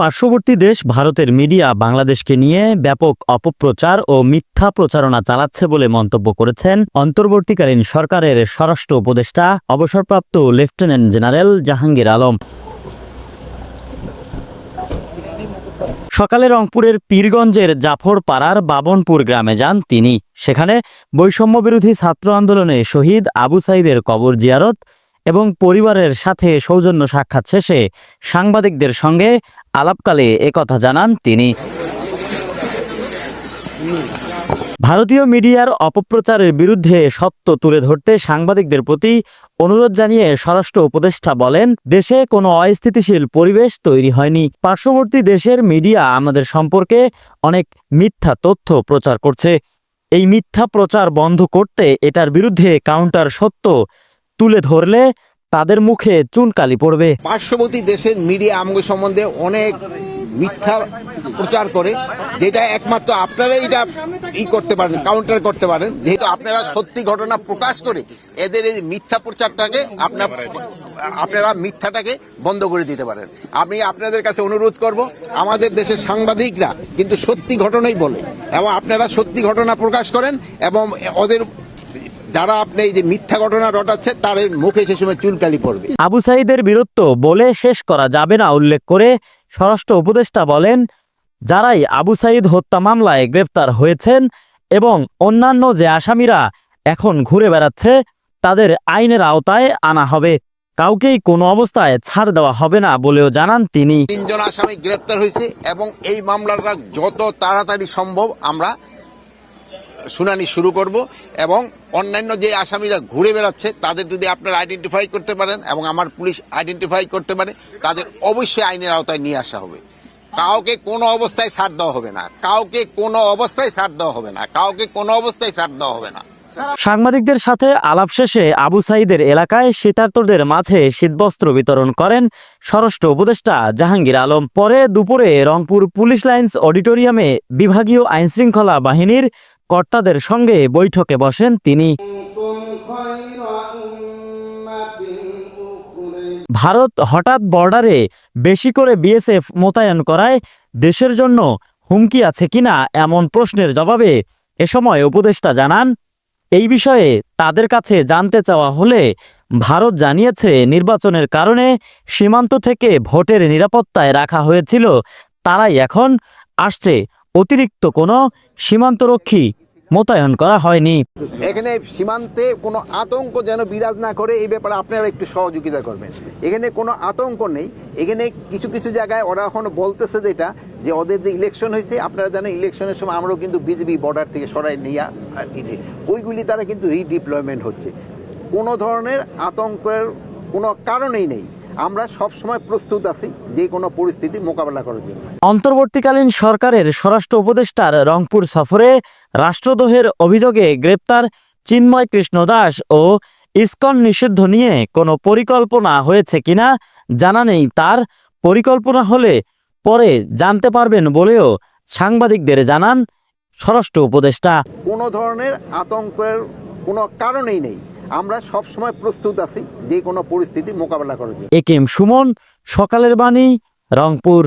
পার্শ্ববর্তী দেশ ভারতের মিডিয়া বাংলাদেশকে নিয়ে ব্যাপক অপপ্রচার ও মিথ্যা প্রচারণা চালাচ্ছে বলে মন্তব্য করেছেন অন্তর্বর্তীকালীন সরকারের স্বরাষ্ট্র উপদেষ্টা, অবসরপ্রাপ্ত লেফটেন্যান্ট জেনারেল জাহাঙ্গীর আলম। সকালে রংপুরের পীরগঞ্জের জাফর পাড়ার বাবনপুর গ্রামে যান তিনি। সেখানে বৈষম্য বিরোধী ছাত্র আন্দোলনে শহীদ আবু সাইদের কবর জিয়ারত এবং পরিবারের সাথে সৌজন্য সাক্ষাৎ শেষে সাংবাদিকদের সঙ্গে আলাপকালে একথা জানান তিনি। ভারতীয় মিডিয়ার অপপ্রচারের বিরুদ্ধে সত্য তুলে ধরতে সাংবাদিকদের প্রতি অনুরোধ জানিয়ে স্বরাষ্ট্র উপদেষ্টা বলেন, দেশে কোনো অস্থিতিশীল পরিবেশ তৈরি হয়নি। পার্শ্ববর্তী দেশের মিডিয়া আমাদের সম্পর্কে অনেক মিথ্যা তথ্য প্রচার করছে। এই মিথ্যা প্রচার বন্ধ করতে এটার বিরুদ্ধে কাউন্টার সত্য তুলে ধরলে তাদের মুখে চুনকালি পড়বে। পার্শ্ববর্তী দেশের মিডিয়া আমগো সম্বন্ধে অনেক মিথ্যা প্রচার করে, যেটা একমাত্র আপনারা এটা ই করতে পারেন কাউন্টার করতে পারেন। যেহেতু আপনারা সত্যি ঘটনা প্রকাশ করে এদের এই মিথ্যা প্রচারটাকে আপনার, আপনারা মিথ্যাটাকে বন্ধ করে দিতে পারেন। আমি আপনাদের কাছে অনুরোধ করব, আমাদের দেশের সাংবাদিকরা কিন্তু সত্যি ঘটনাই বলে এবং আপনারা সত্যি ঘটনা প্রকাশ করেন এবং ওদের যারা আপনি এই যে মিথ্যা ঘটনা রটাচ্ছে তার মুখে সে সময় চুলকালি পড়বে। আবু সাইদের বীরত্ব বলে শেষ করা যাবে না উল্লেখ করে স্বরাষ্ট্র উপদেষ্টা বলেন যারাই আবু সাইদ হত্যা মামলায় গ্রেপ্তার হয়েছেন এবং অন্যান্য যে আসামিরা এখন ঘুরে বেড়াচ্ছে তাদের আইনের আওতায় আনা হবে। কাউকেই কোনো অবস্থায় ছাড় দেওয়া হবে না বলেও জানান তিনি। তিনজন আসামি গ্রেপ্তার হয়েছে এবং এই মামলাটা যত তাড়াতাড়ি সম্ভব আমরা শুনানি শুরু করব এবং অন্যান্য যে আসামিরা ঘুরে বেড়াচ্ছে, তাদের যদি আপনারা আইডেন্টিফাই করতে পারেন এবং আমার পুলিশ আইডেন্টিফাই করতে পারে, তাদের অবশ্যই আইনের আওতায় নিয়ে আসা হবে। কাউকে কোনো অবস্থায় ছাড় দেওয়া হবে না। কাউকে কোনো অবস্থায় ছাড় দেওয়া হবে না। কাউকে কোনো অবস্থায় ছাড় দেওয়া হবে না। সাংবাদিকদের সাথে আলাপ শেষে আবু সাইদের এলাকায় শীতার্তদের মাঝে শীতবস্ত্র বিতরণ করেন স্বরাষ্ট্র উপদেষ্টা জাহাঙ্গীর আলম। পরে দুপুরে রংপুর পুলিশ লাইন্স অডিটোরিয়ামে বিভাগীয় আইনশৃঙ্খলা বাহিনীর কর্তাদের সঙ্গে বৈঠকে বসেন তিনি। ভারত হঠাৎ বর্ডারে বেশি করে বিএসএফ মোতায়েন করায় দেশের জন্য হুমকি আছে কিনা এমন প্রশ্নের জবাবে এ সময় উপদেষ্টা জানান, এই বিষয়ে তাদের কাছে জানতে চাওয়া হলে ভারত জানিয়েছে নির্বাচনের কারণে সীমান্ত থেকে ভোটের নিরাপত্তায় রাখা হয়েছিল, তারাই এখন আসছে অতিরিক্ত কোনো সীমান্তরক্ষী মোতায়েন করা হয়নি। এখানে সীমান্তে কোনো আতঙ্ক যেন বিরাজ না করে, এই ব্যাপারে আপনারা একটু সহযোগিতা করবেন। এখানে কোনো আতঙ্ক নেই। এখানে কিছু কিছু জায়গায় ওরা এখন বলতেছে যেটা, যে ওদের যে ইলেকশন হয়েছে, আপনারা জানেন ইলেকশনের সময় আমরাও কিন্তু বিজেপি বর্ডার থেকে সরাই নিয়ে ওইগুলি তারা কিন্তু রিডিপ্লয়মেন্ট হচ্ছে। কোনো ধরনের আতঙ্কের কোনো কারণেই নেই। আমরা সবসময় প্রস্তুত আছি যে কোনো পরিস্থিতি মোকাবেলা করার জন্য। অন্তর্বর্তীকালীন সরকারের স্বরাষ্ট্র উপদেষ্টার রংপুর সফরে রাষ্ট্রদ্রোহের অভিযোগে গ্রেপ্তার চিন্ময় কৃষ্ণ দাস ও ইসকন নিষিদ্ধ নিয়ে কোনো পরিকল্পনা হয়েছে কিনা জানা নেই। তার পরিকল্পনা হলে পরে জানতে পারবেন বলেও সাংবাদিকদের জানান স্বরাষ্ট্র উপদেষ্টা। কোনো ধরনের আতঙ্কের কোনো কারণেই নেই। আমরা সব সময় প্রস্তুত আছি যে কোনো পরিস্থিতি মোকাবেলা করার জন্য। এ কে এম সুমন, সকালের বাণী, রংপুর।